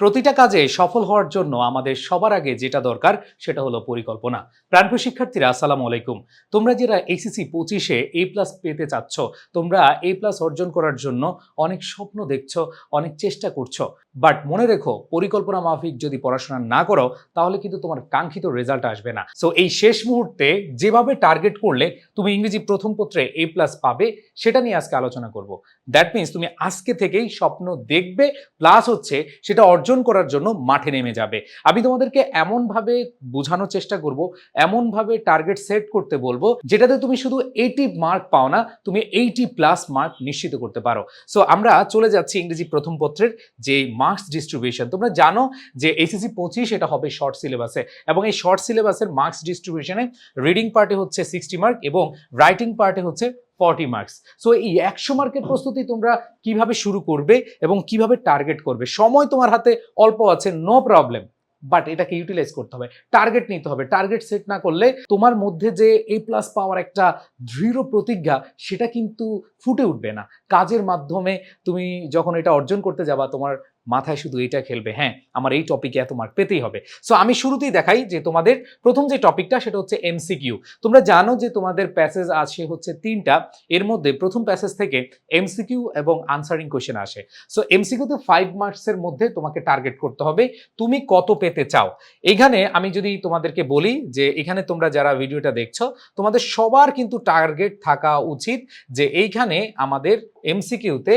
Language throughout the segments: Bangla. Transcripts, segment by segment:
প্রতিটা কাজে সফল হওয়ার জন্য আমাদের সবার আগে যেটা দরকার সেটা হলো পরিকল্পনা। প্রাণপ্রিয় শিক্ষার্থীরা, আসসালামু আলাইকুম। তোমরা যারা এসিসি পঁচিশে এ প্লাস পেতে চাচ্ছ, তোমরা এ প্লাস অর্জন করার জন্য অনেক স্বপ্ন দেখছ, অনেক চেষ্টা করছ। বাট মনে রেখো, পরিকল্পনা মাফিক যদি পড়াশোনা না করো, তাহলে কিন্তু তোমার কাঙ্ক্ষিত রেজাল্ট আসবে না। সো এই শেষ মুহূর্তে যেভাবে টার্গেট করলে তুমি ইংরেজি প্রথম পত্রে এ প্লাস পাবে, সেটা নিয়ে আজকে আলোচনা করব। দ্যাট মিনস তুমি আজকে থেকেই স্বপ্ন দেখবে প্লাস হচ্ছে সেটা করার জন্য মাঠে নেমে যাবে। আমি তোমাদেরকে এমনভাবে বোঝানোর চেষ্টা করব, এমনভাবে টার্গেট সেট করতে বলব, যেটাতে তুমি শুধু এইটি মার্ক পাও না, তুমি এইটি প্লাস মার্ক নিশ্চিত করতে পারো। সো আমরা চলে যাচ্ছি ইংরেজি প্রথম পত্রের যে মার্কস ডিস্ট্রিবিউশন তোমরা জানো যে এসএসসি পঁচিশ এটা হবে শর্ট সিলেবাসে এবং এই শর্ট সিলেবাসের মার্কস ডিস্ট্রিবিউশনে রিডিং পার্টে হচ্ছে সিক্সটি মার্ক এবং রাইটিং পার্টে হচ্ছে ফর্টি মার্কস। সো এই একশো মার্কের প্রস্তুতি তোমরা কীভাবে শুরু করবে এবং কীভাবে টার্গেট করবে? সময় তোমার হাতে অল্প আছে নো প্রবলেম বাট এটাকে ইউটিলাইজ করতে হবে। টার্গেট নিতে হবে। টার্গেট সেট না করলে তোমার মধ্যে যে এ প্লাস পাওয়ার একটা দৃঢ় প্রতিজ্ঞা, সেটা কিন্তু ফুটে উঠবে না। কাজের মাধ্যমে তুমি যখন এটা অর্জন করতে যাবা, তোমার মাথায় শুধু এইটা খেলবে হ্যাঁ আমার এই টপিকে এত মার্ক পেতেই হবে। সো আমি শুরুতেই দেখাই যে তোমাদের প্রথম যে টপিকটা সেটা হচ্ছে এমসিকিউ তোমরা জানো যে তোমাদের প্যাসেজ আছে হচ্ছে তিনটা, এর মধ্যে প্রথম প্যাসেজ থেকে এমসিকিউ এবং আনসারিং কোয়েশ্চেন আসে। সো এমসিকিউতে ফাইভ মার্কসের মধ্যে তোমাকে টার্গেট করতে হবে, তুমি কত পেতে চাও। এখানে আমি যদি তোমাদেরকে বলি যে, এখানে তোমরা যারা ভিডিওটা দেখছ, তোমাদের সবার কিন্তু টার্গেট থাকা উচিত যে, এইখানে আমাদের এমসিকিউতে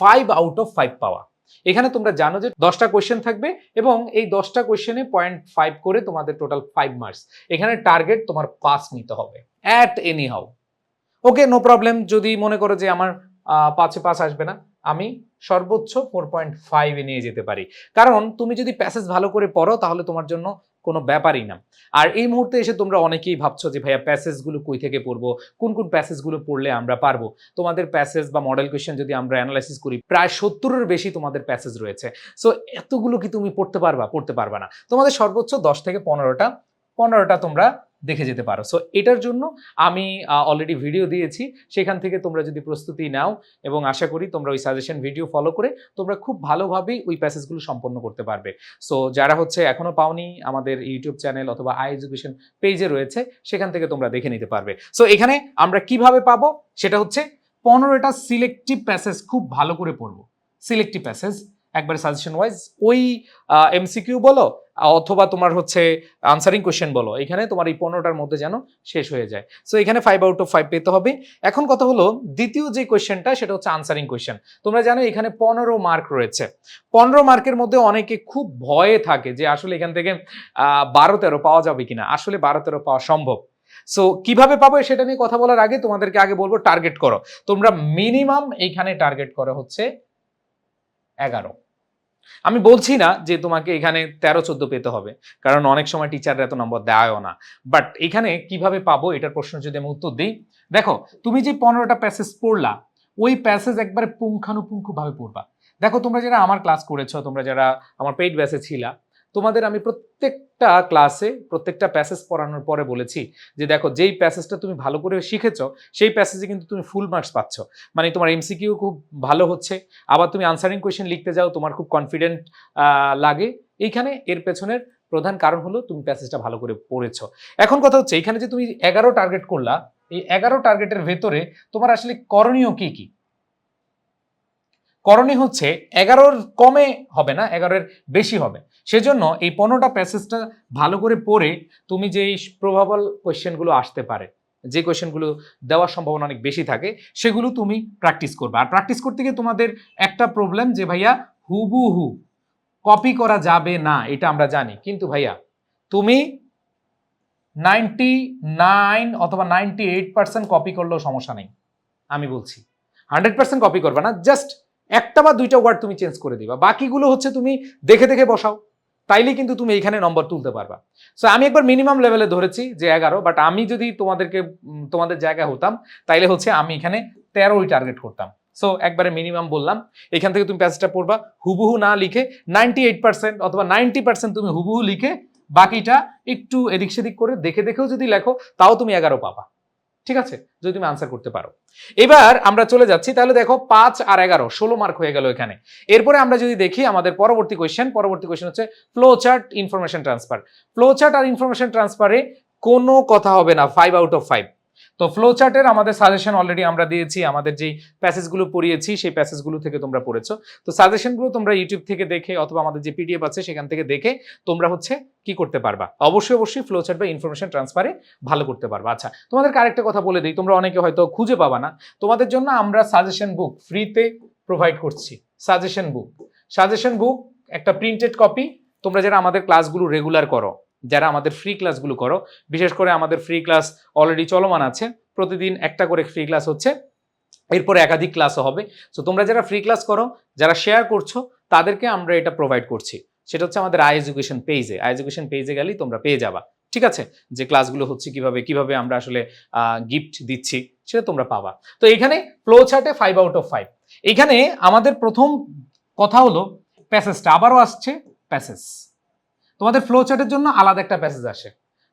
ফাইভ আউট অফ ফাইভ পাওয়া। এখানে তোমরা জানো যে দশটা কোয়েশ্চেন থাকবে এবং এই দশটা কোয়েশ্চেনে পয়েন্ট ফাইভ করে তোমাদের টোটাল ফাইভ মার্কস এখানে টার্গেট তোমার পাস নিতে হবে। At any how okay no problem যদি মনে করো যে আমার পাঁচে পাস আসবে না, আমি সর্বোচ্চ ফোর পয়েন্ট ফাইভে নিয়ে যেতে পারি। কারণ তুমি যদি প্যাসেজ ভালো করে পড়ো, তাহলে তোমার জন্য কোনো ব্যাপারই না। আর এই মুহূর্তে এসে তোমরা অনেকেই ভাবছ যে, ভাইয়া প্যাসেজগুলো কই থেকে পড়ব? কোন কোন প্যাসেজগুলো পড়লে আমরা পারব? তোমাদের প্যাসেজ বা মডেল কোয়েশ্চেন যদি আমরা অ্যানালাইসিস করি, প্রায় সত্তরের বেশি তোমাদের প্যাসেজ রয়েছে। সো এতগুলো কি তুমি পড়তে পারবা? পড়তে পারবা না। তোমাদের সর্বোচ্চ দশ থেকে পনেরোটা। পনেরোটা তোমরা দেখে যেতে পারো। সো এটার জন্য আমি অলরেডি ভিডিও দিয়েছি। সেখান থেকে তোমরা যদি প্রস্তুতি নাও এবং আশা করি তোমরা ওই সাজেশন ভিডিও ফলো করে তোমরা খুব ভালোভাবেই ওই প্যাসেজগুলো সম্পন্ন করতে পারবে। সো যারা হচ্ছে এখনও পাওনি আমাদের ইউটিউব চ্যানেল অথবা আই এডুকেশন পেজে রয়েছে, সেখান থেকে তোমরা দেখে নিতে পারবে। সো এখানে আমরা কীভাবে পাবো? সেটা হচ্ছে পনেরোটা সিলেক্টিভ প্যাসেজ খুব ভালো করে পড়ব। সিলেক্টিভ প্যাসেজ একবারে সাজেশন ওয়াইজ ওই এমসিকিউ বলো অথবা তোমার হচ্ছে আনসারিং কোয়েশ্চেন বলো। এখানে তোমার এই পনেরোটার মধ্যে যেন শেষ হয়ে যায়। সো এখানে ফাইভ আউট অফ ফাইভ পেতে হবে। এখন কথা হলো, দ্বিতীয় যে কোয়েশ্চেনটা সেটা হচ্ছে আনসারিং কোয়েশ্চেন তোমরা জানো, এখানে পনেরো মার্ক রয়েছে। পনেরো মার্কের মধ্যে অনেকে খুব ভয়ে থাকে যে, আসলে এখান থেকে বারো তেরো পাওয়া যাবে কিনা? আসলে বারো তেরো পাওয়া সম্ভব। সো কীভাবে পাবো সেটা নিয়ে কথা বলার আগে তোমাদেরকে আগে বলব টার্গেট করো। তোমরা মিনিমাম এইখানে টার্গেট করো হচ্ছে এগারো। আমি বলছি না যে তোমাকে এখানে তেরো, চোদ্দ পেতে হবে, কারণ অনেক সময় টিচাররা এত নম্বর দেয়ও না। বাট এখানে কীভাবে পাবো এটার প্রশ্ন যদি আমি উত্তর দিই, দেখো, তুমি যে পনেরোটা প্যাসেজ পড়লা, ওই প্যাসেজ একবারে পুঙ্খানুপুঙ্খভাবে পড়বা। দেখো, তোমরা যারা আমার ক্লাস করেছ, তোমরা যারা আমার পেইড ব্যাসে ছিলা তোমাদের আমি প্রত্যেকটা ক্লাসে প্রত্যেকটা প্যাসেজ পড়ানোর পরে বলেছি যে দেখো, যেই প্যাসেজটা তুমি ভালো করে শিখেছো, সেই প্যাসেজে কিন্তু তুমি ফুল মার্কস পাচ্ছ। মানে তোমার এমসিকিউ খুব ভালো হচ্ছে। আবার তুমি আনসারিং কোয়েশ্চেন লিখতে যাও, তোমার খুব কনফিডেন্ট লাগে। এইখানে এর পেছনের প্রধান কারণ হলো তুমি প্যাসেজটা ভালো করে পড়েছো। এখন কথা হচ্ছে এখানে যে তুমি এগারো টার্গেট করলা, এই এগারো টার্গেটের ভেতরে তোমার আসলে করণীয় কি কি? করণীয় হচ্ছে এগারোর কমে হবে না, এগারোর বেশি হবে। সেজন্য এই পনেরোটা প্যাসেজটা ভালো করে পড়ে তুমি যেই প্রভাবল কোয়েশ্চেনগুলো আসতে পারে, যে কোয়েশ্চেনগুলো দেওয়ার সম্ভাবনা অনেক বেশি থাকে, সেগুলো তুমি প্র্যাকটিস করবে। আর প্র্যাকটিস করতে গিয়ে তোমাদের একটা প্রবলেম যে ভাইয়া হুবহু কপি করা যাবে না, এটা আমরা জানি। কিন্তু ভাইয়া তুমি নাইনটি নাইন অথবা নাইনটি এইট পার্সেন্ট কপি করলেও সমস্যা নেই, আমি বলছি। হান্ড্রেড পার্সেন্ট কপি করবে না জাস্ট একটা বা দুইটা ওয়ার্ড তুমি চেঞ্জ করে দিবা। বাকিগুলো হচ্ছে তুমি দেখে দেখে বসাও। তাইলে কিন্তু তুমি এইখানে নম্বর তুলতে পারবা। সো আমি একবার মিনিমাম লেভেলে ধরেছি যে এগারো বাট আমি যদি তোমাদেরকে তোমাদের জায়গায় হতাম, তাইলে হচ্ছে আমি এখানে তেরোই টার্গেট করতাম। সো একবারে মিনিমাম বললাম। এখান থেকে তুমি প্যাসেজটা পড়বা। হুবহু না লিখে নাইনটি এইট পার্সেন্ট অথবা নাইনটি পার্সেন্ট তুমি হুবহু লিখে বাকিটা একটু এদিক সেদিক করে দেখে দেখেও যদি লেখো, তাও তুমি এগারো পাবা। ঠিক আছে? যদি তুমি আনসার করতে পারো। এবার আমরা চলে যাচ্ছি, তাহলে দেখো পাঁচ আর এগারো, ষোলো মার্ক হয়ে গেল এখানে। এরপরে আমরা যদি দেখি আমাদের পরবর্তী কোয়েশ্চেন পরবর্তী কোয়েশ্চেন হচ্ছে flow chart information transfer flow chart আর ইনফরমেশন ট্রান্সফারে কোনো কথা হবে না ফাইভ আউট অফ ফাইভ তো ফ্লো চার্টের আমাদের সাজেশন অলরেডি আমরা দিয়েছি, আমাদের যেই প্যাসেজগুলো পড়িয়েছি, সেই প্যাসেজগুলো থেকে তোমরা পড়েছো। তো সাজেশনগুলো তোমরা ইউটিউব থেকে দেখে অথবা আমাদের যে পিডিএফ আছে সেখান থেকে দেখে তোমরা হচ্ছে কি করতে পারবা। অবশ্যই অবশ্যই ফ্লো চার্ট বা ইনফরমেশন ট্রান্সফারে ভালো করতে পারবা। আচ্ছা তোমাদের আরেকটা কথা বলে দিই, তোমরা অনেকে হয়তো খুঁজে পাবা না। তোমাদের জন্য আমরা সাজেশন বুক ফ্রিতে প্রোভাইড করছি। সাজেশন বুক সাজেশন বুক একটা প্রিন্টেড কপি তোমরা যারা আমাদের ক্লাসগুলো রেগুলার করো। যারা আমাদের ফ্রি ক্লাসগুলো করো, বিশেষ করে আমাদের ফ্রি ক্লাস অলরেডি চলমান আছে, প্রতিদিন একটা করে ফ্রি ক্লাস হচ্ছে, এরপরে একাধিক ক্লাসও হবে। সো তোমরা যারা ফ্রি ক্লাস করো, যারা শেয়ার করছ, তাদেরকে আমরা এটা প্রোভাইড করছি। সেটা হচ্ছে আমাদের আই এডুকেশন পেজে আই এডুকেশন পেজে গেলেই তোমরা পেয়ে যাবা। ঠিক আছে? যে ক্লাসগুলো হচ্ছে কীভাবে কীভাবে আমরা আসলে গিফট দিচ্ছি, সেটা তোমরা পাবা। তো এখানে ফ্লো চার্টে ফাইভ আউট অফ ফাইভ এখানে আমাদের প্রথম কথা হলো প্যাসেজটা আবারও আসছে প্যাসেজ তোমাদের ফ্লো চার্টের জন্য আলাদা একটা প্যাসেজ আসে।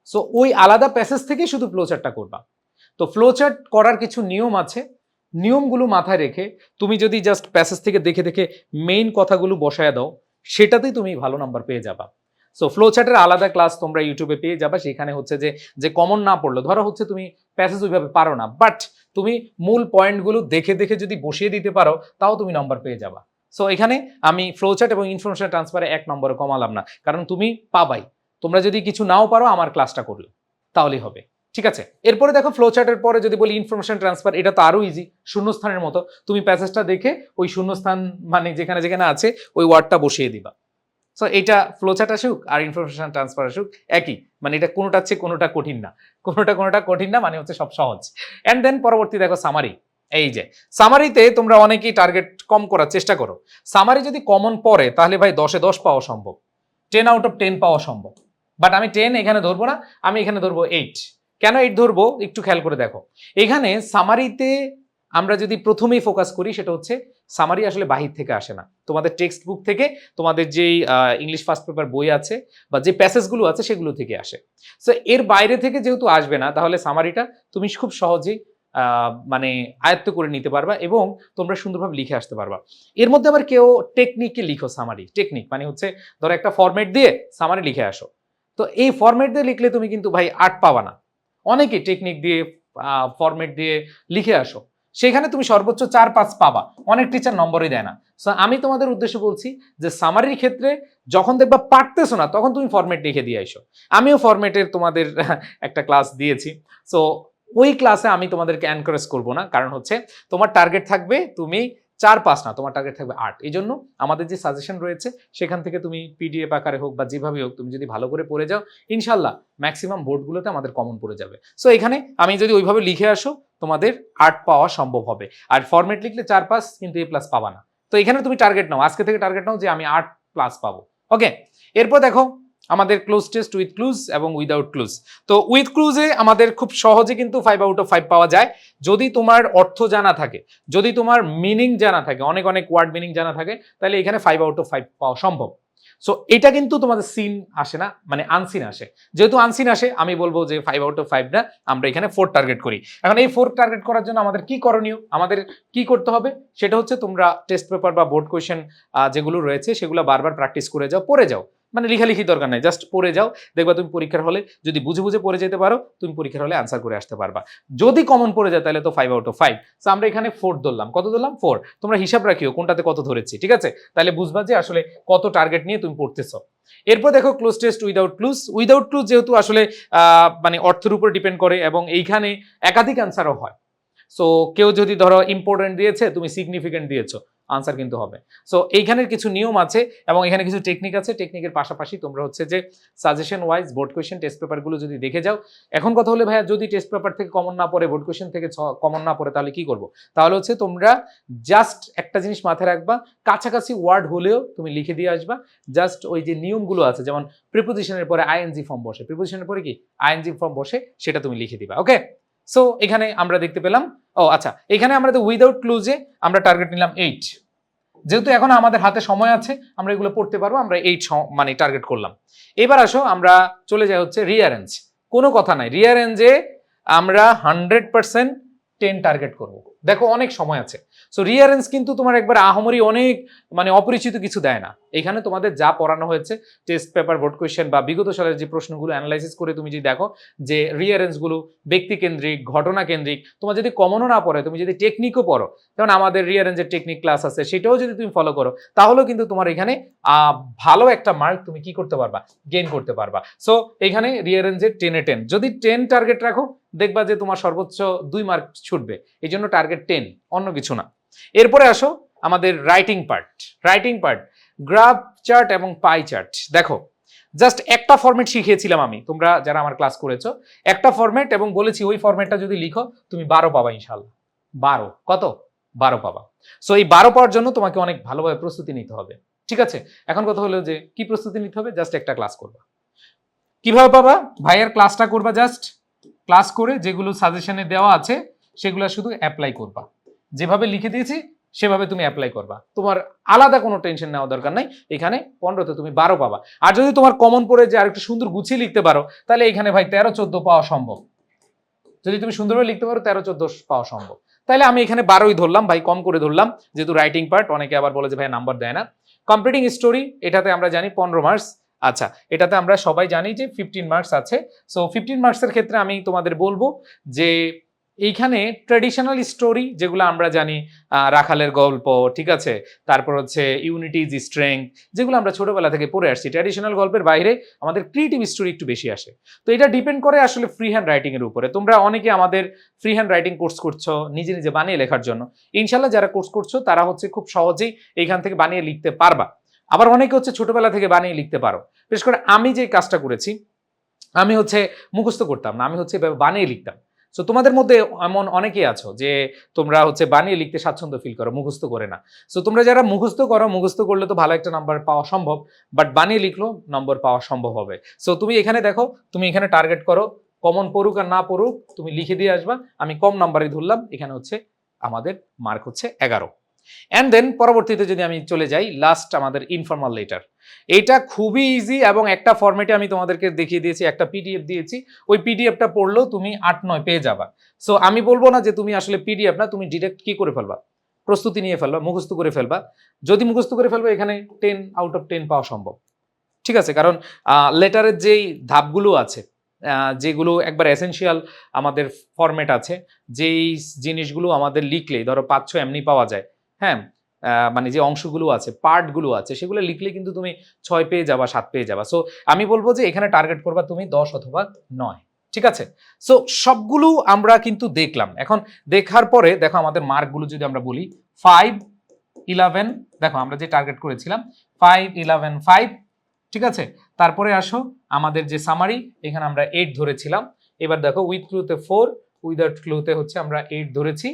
সো ওই আলাদা প্যাসেজ থেকেই শুধু ফ্লো চার্টটা করবা। তো ফ্লো চার্ট করার কিছু নিয়ম আছে। নিয়মগুলো মাথায় রেখে তুমি যদি জাস্ট প্যাসেজ থেকে দেখে দেখে মেইন কথাগুলো বসায় দাও, সেটাতেই তুমি ভালো নাম্বার পেয়ে যাবা। সো ফ্লো চার্টের আলাদা ক্লাস তোমরা ইউটিউবে পেয়ে যাবা। সেখানে হচ্ছে যে যে কমন না পড়ল, ধরো হচ্ছে তুমি প্যাসেজ ওইভাবে পারো না বাট তুমি মূল পয়েন্টগুলো দেখে দেখে যদি বসিয়ে দিতে পারো, তাও তুমি নাম্বার পেয়ে যাবা। সো এখানে আমি ফ্লো চার্ট এবং ইনফরমেশন ট্রান্সফারে এক নম্বরে কমালাম না। কারণ তুমি পাবাই। তোমরা যদি কিছু নাও পারো, আমার ক্লাসটা করলে। তাহলেই হবে। ঠিক আছে? এরপরে দেখো ফ্লো চার্টের পরে যদি বলি ইনফরমেশন ট্রান্সফার এটা তো আরও ইজি শূন্যস্থানের মতো। তুমি প্যাসেজটা দেখে ওই শূন্যস্থান মানে যেখানে যেখানে আছে, ওই ওয়ার্ডটা বসিয়ে দিবা। সো এটা ফ্লো চার্ট আসুক আর ইনফরমেশন ট্রান্সফার আসুক, একই। মানে এটা কোনোটা হচ্ছে কোনোটা কঠিন না। কোনোটা কোনোটা কঠিন না মানে হচ্ছে সব সহজ। অ্যান্ড দেন পরবর্তী দেখো সামারি এই যে সামারিতে তোমরা অনেকেই টার্গেট কম করার চেষ্টা করো। সামারি যদি কমন পড়ে, তাহলে ভাই দশে দশ পাওয়া সম্ভব। টেন আউট অফ টেন পাওয়া সম্ভব। বাট আমি টেন এখানে ধরবো না, আমি এখানে ধরবো এইট কেন এইট ধরবো? একটু খেয়াল করে দেখো। এখানে সামারিতে আমরা যদি প্রথমেই ফোকাস করি, সেটা হচ্ছে সামারি আসলে বাহির থেকে আসে না। তোমাদের টেক্সট বুক থেকে তোমাদের যেই ইংলিশ ফার্স্ট পেপার বই আছে বা যে প্যাসেজগুলো আছে, সেগুলো থেকে আসে। সো এর বাইরে থেকে যেহেতু আসবে না, তাহলে সামারিটা তুমি খুব সহজেই মানে আয়ত্ত করে নিতে পারবা এবং তোমরা সুন্দরভাবে লিখে আসতে পারবা। এর মধ্যে আবার কেউ টেকনিককে লিখো সামারি টেকনিক মানে হচ্ছে ধরো একটা ফরম্যাট দিয়ে সামারি লিখে আসো। তো এই ফরম্যাট দিয়ে লিখলে তুমি কিন্তু ভাই আর্ট পাবা না। অনেকে টেকনিক দিয়ে ফরম্যাট দিয়ে লিখে আসো। সেখানে তুমি সর্বোচ্চ চার, পাঁচ পাবা। অনেক টিচার নম্বরই দেয় না। সো আমি তোমাদের উদ্দেশ্যে বলছি যে সামারির ক্ষেত্রে যখন দেখবা পারতেছো না, তখন তুমি ফরম্যাট লিখে দিয়ে আইসো। আমিও ফরম্যাটের তোমাদের একটা ক্লাস দিয়েছি। সো ওই ক্লাসে আমি তোমাদেরকে এনকারেজ করব না। কারণ হচ্ছে, তোমার টার্গেট থাকবে তুমি চার পাঁচ না, তোমার টার্গেট থাকবে আট। এই জন্য আমাদের যে সাজেশন রয়েছে, সেখান থেকে তুমি পিডিএফ আকারে হোক বা যেভাবে হোক, তুমি যদি ভালো করে পড়ে যাও ইনশাল্লাহ ম্যাক্সিমাম বোর্ডগুলোতে আমাদের কমন পড়ে যাবে। সো এখানে আমি যদি ওইভাবে লিখে আসো, তোমাদের আট পাওয়া সম্ভব হবে। আর ফরম্যাট লিখলে চার পাস কিন্তু এ প্লাস পাবা না। তো এখানে তুমি টার্গেট নাও। আজকে থেকে টার্গেট নাও যে আমি আট প্লাস পাবো। ওকে এরপর দেখো আমাদের ক্লোজ টেস্ট উইথ ক্লুজ এবং উইদাউট ক্লুজ তো উইথ ক্লুজে আমাদের খুব সহজে কিন্তু ফাইভ আউট অফ ফাইভ পাওয়া যায়। যদি তোমার অর্থ জানা থাকে, যদি তোমার মিনিং জানা থাকে, অনেক অনেক ওয়ার্ড মিনিং জানা থাকে, তাহলে এখানে ফাইভ আউট অফ ফাইভ পাওয়া সম্ভব। সো এটা কিন্তু তোমাদের সিন আসে না মানে আনসিন আসে। যেহেতু আনসিন আসে, আমি বলব যে ফাইভ আউট অফ ফাইভ না, আমরা এখানে ফোর টার্গেট করি। এখন এই ফোর টার্গেট করার জন্য আমাদের কি করণীয়? আমাদের কি করতে হবে? সেটা হচ্ছে তোমরা টেস্ট পেপার বা বোর্ড কোয়েশ্চেন যেগুলো রয়েছে, সেগুলো বারবার প্র্যাকটিস করে যাও, পড়ে যাও। মানে লেখালেখি দরকার নাই জাস্ট পড়ে যাও, দেখবা তুমি পরীক্ষার হলে যদি বুঝে বুঝে পড়ে যেতে পারো, তুমি পরীক্ষার হলে আনসার করে আসতে পারবা। যদি কমন পড়ে যায় তাহলে তো five out of five so আমরা এখানে ফোর ধরলাম। কত ধরলাম? ফোর তোমরা হিসাব রাখিও কোনটাতে কত ধরেছি, ঠিক আছে? তাহলে বুঝবা যে আসলে কত টার্গেট নিয়ে তুমি পড়তেছো। এরপর দেখো cloze test without clues without clues যেহেতু আসলে মানে অর্থের উপর ডিপেন্ড করে এবং এইখানে একাধিক আনসারও হয়। সো কেউ যদি ধরো ইম্পর্টেন্ট দিয়েছে, তুমি সিগনিফিকেন্ট দিয়েছ। আনসার কিন্তু হবে। সো এইখানের কিছু নিয়ম আছে এবং এখানে কিছু টেকনিক আছে। টেকনিকের পাশাপাশি তোমরা হচ্ছে যে suggestion wise board question test পেপারগুলো যদি দেখে যাও, এখন কথা হলে ভাইয়া যদি টেস্ট পেপার থেকে কমন না পড়ে বোর্ড কোয়েশ্চেন থেকে কমন না পড়ে, তাহলে কি করব? তাহলে হচ্ছে তোমরা জাস্ট একটা জিনিস মাথায় রাখবা, কাছাকাছি ওয়ার্ড হলেও তুমি লিখে দিয়ে আসবা। জাস্ট ওই যে নিয়মগুলো আছে, যেমন প্রিপোজিশনের পরে আইএনজি ফর্ম বসে। প্রিপোজিশনের পরে কি? আইএনজি ফর্ম বসে, সেটা তুমি লিখে দিবা ওকে সো এখানে আমরা দেখতে পেলাম, ও আচ্ছা এখানে আমরা তো উইদাউট ক্লুজে আমরা টার্গেট নিলাম এইট যেহেতু এখন আমাদের হাতে সময় আছে, আমরা এগুলো পড়তে পারব, আমরা এইট মানে টার্গেট করলাম। এবার আসো, আমরা চলে যাই হচ্ছে রিয়ারেঞ্জ কোনো কথা নাই রিয়ারেঞ্জে আমরা হান্ড্রেড পার্সেন্ট টেন টার্গেট করব। দেখো অনেক সময় আছে। সো রিয়ারেন্স কিন্তু তোমার একবার আহমরি অনেক মানে অপরিচিত কিছু দেয় না। এখানে তোমাদের যা পড়ানো হয়েছে টেস্ট পেপার বোর্ড কোয়েশ্চেন বা বিগত সালের যে প্রশ্নগুলো অ্যানালাইসিস করে তুমি যদি দেখো, যে রিয়ারেন্সগুলো ব্যক্তিকেন্দ্রিক ঘটনা কেন্দ্রিক তোমার যদি কমনও না পড়ে, তুমি যদি টেকনিকও পড়ো, যেমন আমাদের রিয়ারেঞ্জের টেকনিক ক্লাস আছে, সেটাও যদি তুমি ফলো করো, তাহলেও কিন্তু তোমার এখানে ভালো একটা মার্ক তুমি কি করতে পারবা গেইন করতে পারবা। সো এখানে রিয়ারেঞ্জের টেনে টেন যদি টেন টার্গেট রাখো দেখবা যে তোমার সর্বোচ্চ দুই মার্ক ছুটবে। এই জন্য টার্গেট টেন অন্য কিছু না। এরপরে আসো আমাদের writing part writing part graph chart এবং পাই চার্ট দেখো জাস্ট একটা ফরম্যাট শিখিয়েছিলাম আমি। তোমরা যারা আমার ক্লাস করেছ, একটা ফরম্যাট এবং বলেছি ওই ফরম্যাটটা যদি লিখো, তুমি বারো পাবা ইনশাল্লাহ বারো, কত? বারো পাবা। সো এই বারো পাওয়ার জন্য তোমাকে অনেক ভালোভাবে প্রস্তুতি নিতে হবে। ঠিক আছে? এখন কথা হলো যে, কি প্রস্তুতি নিতে হবে? জাস্ট একটা ক্লাস করবা। কীভাবে পাবা? ভাইয়ের ক্লাসটা করবা জাস্ট ক্লাস করে যেগুলো সাজেশনে দেওয়া আছে, সেগুলো শুধু অ্যাপ্লাই করবা। যেভাবে লিখে দিয়েছি, সেভাবে তুমি অ্যাপ্লাই করবা। তোমার আলাদা কোনো টেনশন নেওয়া দরকার নাই। এখানে পনেরোতে তুমি বারো পাবা। আর যদি তোমার কমন পড়ে যে আরেকটু সুন্দর গুছিয়ে লিখতে পারো, তাহলে এখানে ভাই তেরো, চোদ্দ পাওয়া সম্ভব। যদি তুমি সুন্দরভাবে লিখতে পারো, তেরো, চোদ্দ পাওয়া সম্ভব। তাহলে আমি এখানে বারোই ধরলাম, ভাই কম করে ধরলাম, যেহেতু রাইটিং পার্ট অনেকে আবার বলে যে ভাই নাম্বার দেয় না। কমপ্লিটিং স্টোরি এটাতে আমরা জানি পনেরো মার্কস আচ্ছা এটাতে আমরা সবাই জানি যে ফিফটিন মার্কস আছে। সো ফিফটিন মার্কসের ক্ষেত্রে আমি তোমাদের বলব যে এইখানে ট্র্যাডিশনাল স্টোরি যেগুলো আমরা জানি রাখালের গল্প, ঠিক আছে? তারপর হচ্ছে ইউনিটিজ স্ট্রেংথ যেগুলো আমরা ছোটবেলা থেকে পড়ে আসছি। ট্র্যাডিশনাল গল্পের বাইরে আমাদের ক্রিয়েটিভ স্টোরি একটু বেশি আসে। তো এটা ডিপেন্ড করে আসলে ফ্রি হ্যান্ড রাইটিং এর উপরে। তোমরা অনেকে আমাদের ফ্রি হ্যান্ড রাইটিং কোর্স করছ নিজে নিজে বানিয়ে লেখার জন্য। ইনশাল্লাহ যারা কোর্স করছ তারা হচ্ছে খুব সহজেই এইখান থেকে বানিয়ে লিখতে পারবা। আবার অনেকে হচ্ছে ছোটবেলা থেকে বানিয়ে লিখতে পারো। বিশেষ করে আমি যে কাজটা করেছি, আমি হচ্ছে মুখস্থ করতাম না, আমি হচ্ছে বানিয়ে লিখতাম। সো তোমাদের মধ্যে এমন অনেকেই আছো যে তোমরা হচ্ছে বানিয়ে লিখতে স্বাচ্ছন্দ্য ফিল করো, মুখস্থ করে না। সো তোমরা যারা মুখস্থ করো, মুখস্থ করলে তো ভালো একটা নাম্বার পাওয়া সম্ভব বাট বানিয়ে লিখলেও নম্বর পাওয়া সম্ভব হবে। সো তুমি এখানে দেখো, তুমি এখানে টার্গেট করো কমন পড়ুক আর না পড়ুক, তুমি লিখে দিয়ে আসবা, আমি কম নাম্বারই ধরলাম, এখানে হচ্ছে আমাদের মার্ক হচ্ছে এগারো। অ্যান্ড দেন পরবর্তীতে যদি আমি চলে যাই লাস্ট আমাদের ইনফর্মাল লেটার এটা খুবই ইজি এবং একটা ফরম্যাটে আমি তোমাদেরকে দেখিয়ে দিয়েছি, একটা পিডিএফ দিয়েছি। ওই পিডিএফটা পড়লেও তুমি আট নয় পেয়ে যাবা। সো আমি বলব না যে তুমি আসলে পিডিএফ না, তুমি ডিরেক্ট কি করে ফেলবা? প্রস্তুতি নিয়ে ফেলবা, মুখস্থ করে ফেলবা। যদি মুখস্থ করে ফেলবা, এখানে টেন আউট অফ টেন পাওয়া সম্ভব। ঠিক আছে? কারণ লেটারের যেই ধাপগুলো আছে যেগুলো একবার এসেনশিয়াল আমাদের ফরম্যাট আছে, যেই জিনিসগুলো আমাদের লিখলে, ধরো পাঁচ এমনি পাওয়া যায় হ্যাঁ মানে যে অংশগুলো আছে, পার্টগুলো আছে, সেগুলো লিখলে কিন্তু তুমি ছয় পেয়ে যাবা, সাত পেয়ে যাবা। সো আমি বলব যে এখানে টার্গেট করবা তুমি দশ অথবা নয়, ঠিক আছে? সো সবগুলো আমরা কিন্তু দেখলাম। এখন দেখার পরে, দেখো আমাদের মার্কগুলো যদি আমরা বলি ফাইভ ইলেভেন দেখো আমরা যে টার্গেট করেছিলাম ফাইভ ইলেভেন ফাইভ ঠিক আছে? তারপরে আসো, আমাদের যে সামারি এখানে আমরা এইট ধরেছিলাম। এবার দেখো উইথ ক্লুতে ফোর উইদাউট ক্লুতে হচ্ছে আমরা এইট ধরেছি।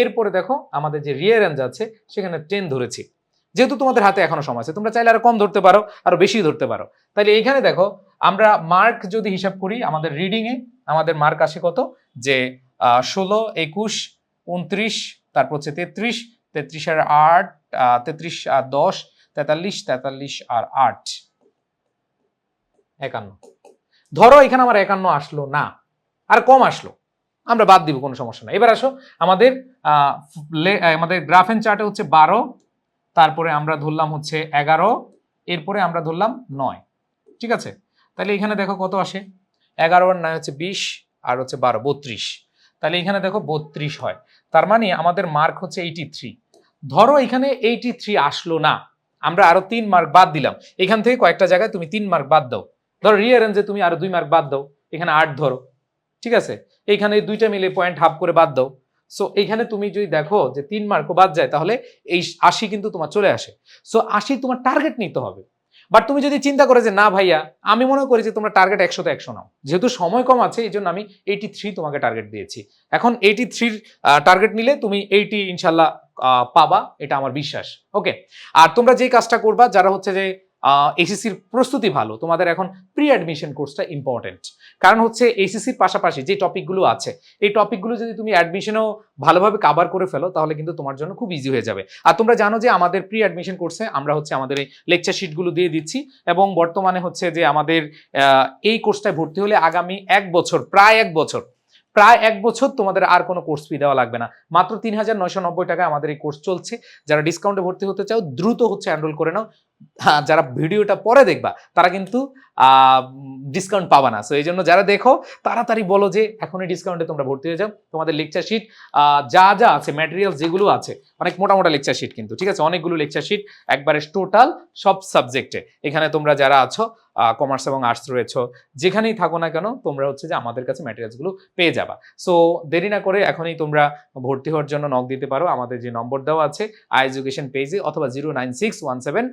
এরপরে দেখো আমাদের যে রিয়ার রেঞ্জ আছে, সেখানে টেন ধরেছি। যেহেতু তোমাদের হাতে এখনও সময় আছে, তোমরা চাইলে আরও কম ধরতে পারো, আরও বেশি ধরতে পারো। তাহলে এইখানে দেখো, আমরা মার্ক যদি হিসাব করি, আমাদের রিডিং এ আমাদের মার্ক আসে কত? যে ষোলো, একুশ উনত্রিশ তারপর হচ্ছে তেত্রিশ তেত্রিশ আর আট তেত্রিশ আর দশ, তেতাল্লিশ তেতাল্লিশ আর আট। একান্ন। ধরো এখানে আমার একান্ন আসলো, না, আর কম আসলো। আমরা বাদ দিব, কোনো সমস্যা না এবার আসো, আমাদের আমাদের গ্রাফ এন্ড চার্টে হচ্ছে বারো, তারপরে আমরা ধরলাম হচ্ছে এগারো, এরপরে আমরা ধরলাম নয়। ঠিক আছে? তাহলে এখানে দেখো কত আসে? এগারো আর নয় হচ্ছে বিশ, আর হচ্ছে বারো, বত্রিশ। তাহলে এখানে দেখো বত্রিশ হয়। তার মানে আমাদের মার্ক হচ্ছে এইটি থ্রি ধরো এখানে এইটি থ্রি আসলো না। আমরা আরও তিন মার্ক বাদ দিলাম। এখান থেকে কয়েকটা জায়গায় তুমি তিন মার্ক বাদ দাও। ধরো রিয়ারেঞ্জে তুমি আরও দুই মার্ক বাদ দাও। এখানে আট ধরো। ঠিক আছে? এইখানে দুইটা মিলে পয়েন্ট হাফ করে বাদ দাও। সো এইখানে তুমি যদি দেখো যে তিন মার্কও বাদ যায়, তাহলে এই আশি কিন্তু তোমার চলে আসে। সো আশি তোমার টার্গেট নিতে হবে। বাট তুমি যদি চিন্তা করে যে, না ভাইয়া, আমি মনে করি যে তোমরা টার্গেট একশোতে একশো নাও। যেহেতু সময় কম আছে, এই জন্য আমি এইটি থ্রি তোমাকে টার্গেট দিয়েছি। এখন এইটি থ্রির টার্গেট নিলে তুমি এইটি ইনশাল্লাহ পাবা। এটা আমার বিশ্বাস। ওকে আর তোমরা যে কাজটা করবা, যারা হচ্ছে যে এসিসির প্রস্তুতি ভালো। তোমাদের এখন প্রি অ্যাডমিশন কোর্সটা ইম্পর্টেন্ট কারণ হচ্ছে এসিসির পাশাপাশি যে টপিকগুলো আছে, এই টপিকগুলো যদি তুমি অ্যাডমিশনও ভালোভাবে কাভার করে ফেলো, তাহলে কিন্তু তোমার জন্য খুব ইজি হয়ে যাবে। আর তোমরা জানো যে আমাদের প্রি অ্যাডমিশন কোর্সে আমরা হচ্ছে আমাদের এই লেকচার শিটগুলো দিয়ে দিচ্ছি এবং বর্তমানে হচ্ছে যে আমাদের এই কোর্সটায় ভর্তি হলে আগামী এক বছর, প্রায় এক বছর প্রায় এক বছর তোমাদের আর কোনো কোর্স ফি দেওয়া লাগবে না। মাত্র তিন হাজার নয়শো নব্বই টাকায় আমাদের এই কোর্স চলছে। যারা ডিসকাউন্টে ভর্তি হতে চাও দ্রুত হচ্ছে এনরোল করে নাও। হ্যাঁ, যারা ভিডিওটা পরে দেখবা তারা কিন্তু ডিসকাউন্ট পাবা না। সো এই জন্য যারা দেখো তাড়াতাড়ি বলো যে এখনই ডিসকাউন্টে তোমরা ভর্তি হয়ে যাও। তোমাদের লেকচার শিট যা যা আছে ম্যাটেরিয়াল যেগুলো আছে অনেক মোটা মোটা লেকচার শিট কিন্তু ঠিক আছে? অনেকগুলো লেকচার শিট একবারে টোটাল সব সাবজেক্টে এখানে তোমরা যারা আছো কমার্স এবং আর্টস রয়েছে, যেখানেই থাকো না কেন, তোমরা হচ্ছে যে আমাদের কাছে ম্যাটেরিয়ালসগুলো পেয়ে যাবা। সো দেরি না করে এখনই তোমরা ভর্তি হওয়ার জন্য নক দিতে পারো। আমাদের যে নম্বর দেওয়া আছে আই এডুকেশন পেজে অথবা zero nine six one seven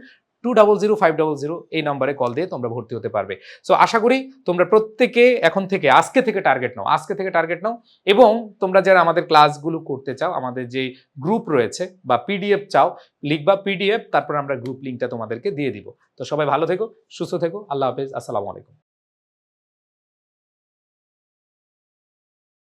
two double zero five double zero এই নম্বরে কল দিয়ে তোমরা ভর্তি হতে পারবে। সো আশা করি তোমরা প্রত্যেকে এখন থেকে, আজকে থেকে টার্গেট নাও, আজকে থেকে টার্গেট নাও এবং তোমরা যারা আমাদের ক্লাসগুলো করতে চাও, আমাদের যে গ্রুপ রয়েছে বা পিডিএফ চাও, লিখবা পিডিএফ তারপর আমরা গ্রুপ লিঙ্কটা তোমাদেরকে দিয়ে দিব। তো সবাই ভালো থেকো, সুস্থ থেকো, আল্লাহ হাফেজ, আসসালামু আলাইকুম।